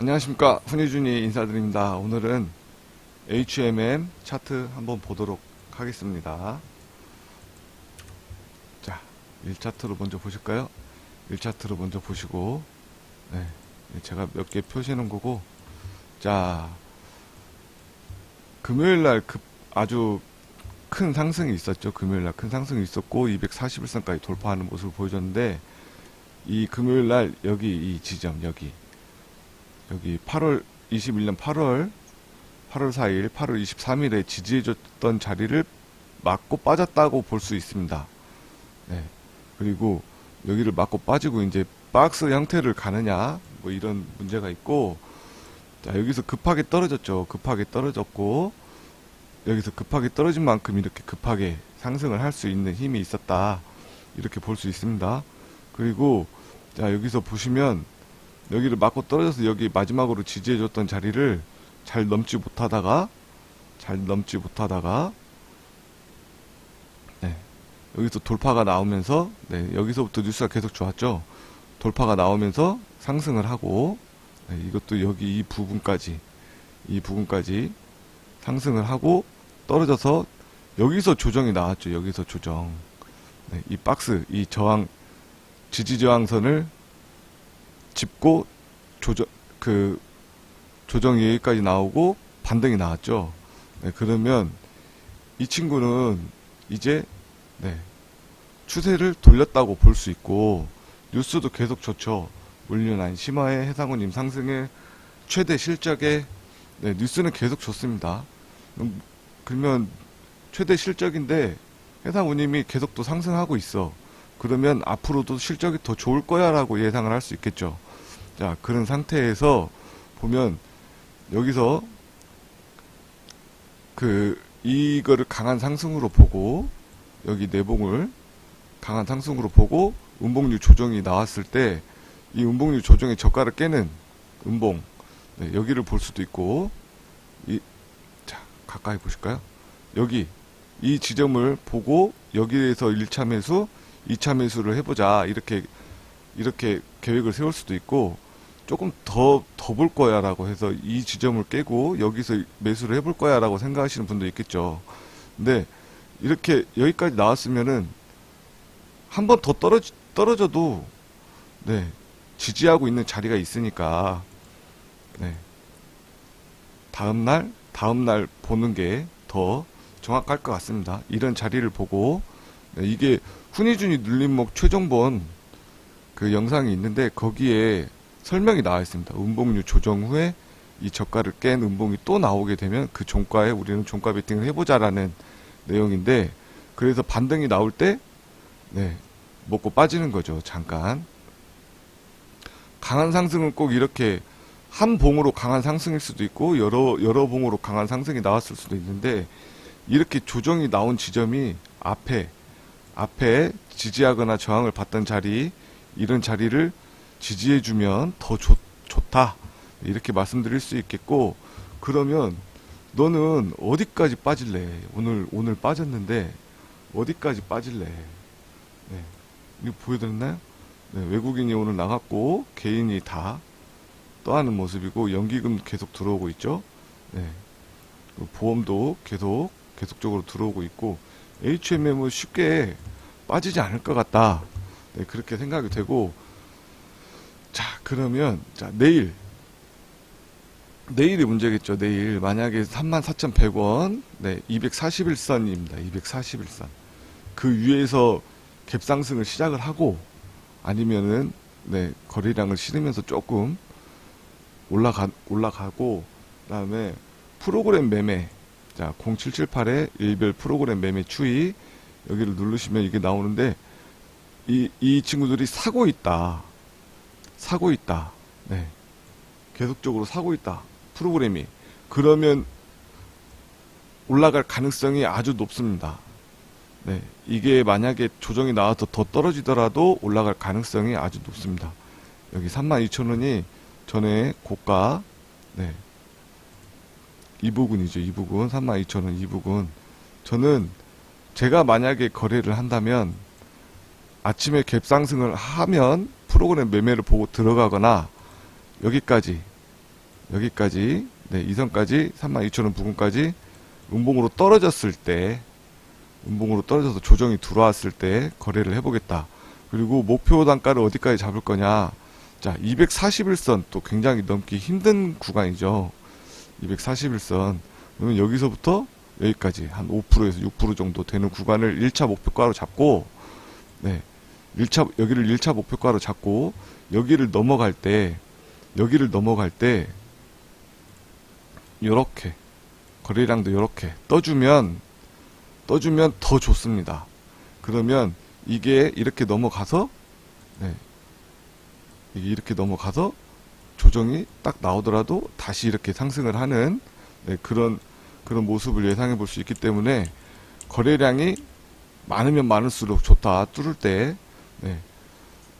안녕하십니까 훈이준이 인사드립니다. 오늘은 HMM 차트 한번 보도록 하겠습니다. 자, 1차트로 먼저 보실까요? 1차트로 먼저 보시고 네, 제가 몇 개 표시해 놓은 거고 자, 금요일 날 급 아주 큰 상승이 있었죠. 금요일 날 큰 상승이 있었고 241선까지 돌파하는 모습을 보여줬는데 이 금요일 날 여기 이 지점 여기 여기 8월 21년 8월 8월 4일, 8월 23일에 지지해줬던 자리를 맞고 빠졌다고 볼 수 있습니다. 네. 그리고 여기를 맞고 빠지고 이제 박스 형태를 가느냐 뭐 이런 문제가 있고 자 여기서 급하게 떨어졌죠. 급하게 떨어졌고 여기서 급하게 떨어진 만큼 이렇게 급하게 상승을 할 수 있는 힘이 있었다 이렇게 볼 수 있습니다. 그리고 자 여기서 보시면 여기를 맞고 떨어져서 여기 마지막으로 지지해줬던 자리를 잘 넘지 못하다가 잘 넘지 못하다가 네. 여기서 돌파가 나오면서 네 여기서부터 뉴스가 계속 좋았죠? 돌파가 나오면서 상승을 하고 네, 이것도 여기 이 부분까지 이 부분까지 상승을 하고 떨어져서 여기서 조정이 나왔죠. 여기서 조정. 네, 이 박스 이 저항 지지 저항선을 짚고 조정 그 조정이 여기까지 나오고 반등이 나왔죠. 네, 그러면 이 친구는 이제 네, 추세를 돌렸다고 볼 수 있고 뉴스도 계속 좋죠. 물류난 심화의 해상운임 상승의 최대 실적에 네, 뉴스는 계속 좋습니다. 음, 그러면 최대 실적인데 해상운임이 계속 또 상승하고 있어. 그러면 앞으로도 실적이 더 좋을 거야라고 예상을 할 수 있겠죠. 자, 그런 상태에서 보면 여기서 그 이거를 강한 상승으로 보고 여기 내봉을 강한 상승으로 보고 음봉류 조정이 나왔을 때 이 음봉류 조정의 저가를 깨는 음봉 네, 여기를 볼 수도 있고 이 자, 가까이 보실까요? 여기 이 지점을 보고 여기에서 1차 매수, 2차 매수를 해보자 이렇게 이렇게 계획을 세울 수도 있고 조금 더 더 볼 거야라고 해서 이 지점을 깨고 여기서 매수를 해볼 거야라고 생각하시는 분도 있겠죠. 근데 이렇게 여기까지 나왔으면은 한 번 더 떨어지, 떨어져도 네 지지하고 있는 자리가 있으니까 네 다음 날 다음 날 보는 게 더 정확할 것 같습니다. 이런 자리를 보고 네, 이게 훈이준이 눌림목 최종본 그 영상이 있는데 거기에 설명이 나와 있습니다. 음봉류 조정 후에 이 저가를 깬 음봉이 또 나오게 되면 그 종가에 우리는 종가 베팅을 해보자라는 내용인데 그래서 반등이 나올 때 네, 먹고 빠지는 거죠. 잠깐. 강한 상승은 꼭 이렇게 한 봉으로 강한 상승일 수도 있고 여러 여러 봉으로 강한 상승이 나왔을 수도 있는데 이렇게 조정이 나온 지점이 앞에 앞에 지지하거나 저항을 받던 자리 이런 자리를 지지해주면 더 좋, 좋다 이렇게 말씀드릴 수 있겠고 그러면 너는 어디까지 빠질래 오늘 오늘 빠졌는데 어디까지 빠질래 네. 이거 보여드렸나요? 네, 외국인이 오늘 나갔고 개인이 다 떠하는 모습이고 연기금 계속 들어오고 있죠. 네. 보험도 계속 계속적으로 들어오고 있고 HMM은 쉽게 빠지지 않을 것 같다. 네, 그렇게 생각이 되고 자 그러면 자 내일 내일이 문제겠죠. 내일 만약에 34,100원 네 241선입니다. 241선 그 위에서 갭상승을 시작을 하고 아니면은 네 거래량을 실으면서 조금 올라가 올라가고 그다음에 프로그램 매매 자 0778의 일별 프로그램 매매 추이 여기를 누르시면 이게 나오는데 이 이 친구들이 사고 있다 사고 있다 네 계속적으로 사고 있다 프로그램이 그러면 올라갈 가능성이 아주 높습니다. 네, 이게 만약에 조정이 나와서 더 떨어지더라도 올라갈 가능성이 아주 높습니다. 여기 32,000원이 전에 고가, 네. 이 부분이죠. 이 부분. 32,000원 이 부분. 저는 제가 만약에 거래를 한다면 아침에 갭상승을 하면 프로그램 매매를 보고 들어가거나 여기까지 여기까지 네, 이선까지 32,000원 부근까지 음봉으로 떨어졌을 때 음봉으로 떨어져서 조정이 들어왔을 때 거래를 해보겠다. 그리고 목표 단가를 어디까지 잡을 거냐? 자, 241선 또 굉장히 넘기 힘든 구간이죠. 241선. 그러면 여기서부터 여기까지 한 5%에서 6% 정도 되는 구간을 1차 목표가로 잡고 네. 1차 여기를 1차 목표가로 잡고 여기를 넘어갈 때 여기를 넘어갈 때 요렇게 거래량도 요렇게 떠주면 떠주면 더 좋습니다. 그러면 이게 이렇게 넘어가서 네. 이렇게 넘어가서 조정이 딱 나오더라도 다시 이렇게 상승을 하는 네, 그런 그런 모습을 예상해 볼 수 있기 때문에 거래량이 많으면 많을수록 좋다 뚫을 때 네.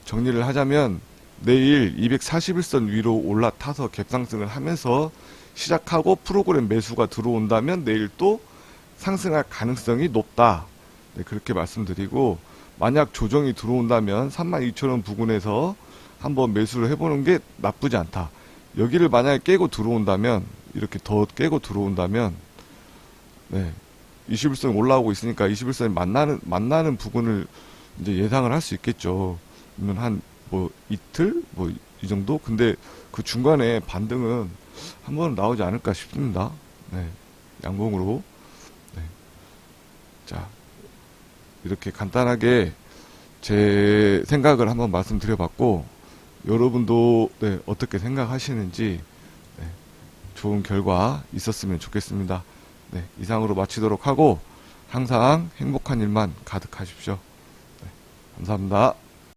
정리를 하자면 내일 241선 위로 올라타서 갭상승을 하면서 시작하고 프로그램 매수가 들어온다면 내일 또 상승할 가능성이 높다. 네, 그렇게 말씀드리고 만약 조정이 들어온다면 32,000원 부근에서 한번 매수를 해보는 게 나쁘지 않다. 여기를 만약에 깨고 들어온다면 이렇게 더 깨고 들어온다면 네. 21선 올라오고 있으니까 21선이 만나는 만나는 부분을 이제 예상을 할 수 있겠죠. 그러면 한 뭐 이틀 뭐 이 정도? 근데 그 중간에 반등은 한번 나오지 않을까 싶습니다. 네. 양봉으로. 네. 자. 이렇게 간단하게 제 생각을 한번 말씀드려 봤고 여러분도 네, 어떻게 생각하시는지 네, 좋은 결과 있었으면 좋겠습니다. 네, 이상으로 마치도록 하고 항상 행복한 일만 가득하십시오. 네, 감사합니다.